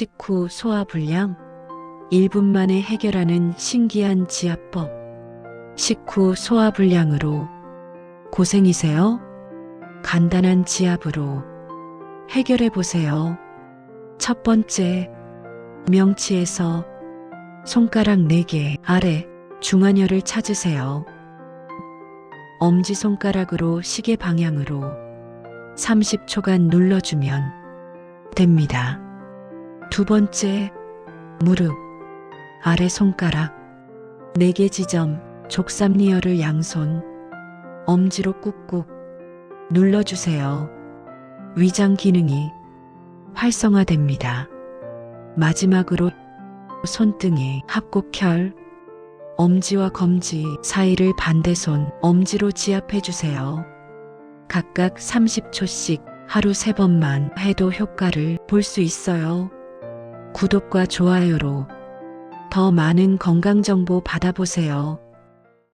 식후 소화불량 1분 만에 해결하는 신기한 지압법. 식후 소화불량으로 고생이세요? 간단한 지압으로 해결해 보세요. 첫 번째, 명치에서 손가락 4개 아래 중안열을 찾으세요. 엄지손가락으로 시계 방향으로 30초간 눌러주면 됩니다. 두 번째, 무릎 아래 손가락 4개 지점 족삼리열을 양손 엄지로 꾹꾹 눌러주세요. 위장 기능이 활성화됩니다. 마지막으로 손등에 합곡혈 엄지와 검지 사이를 반대손 엄지로 지압해 주세요. 각각 30초씩 하루 3번만 해도 효과를 볼 수 있어요. 구독과 좋아요로 더 많은 건강 정보 받아보세요.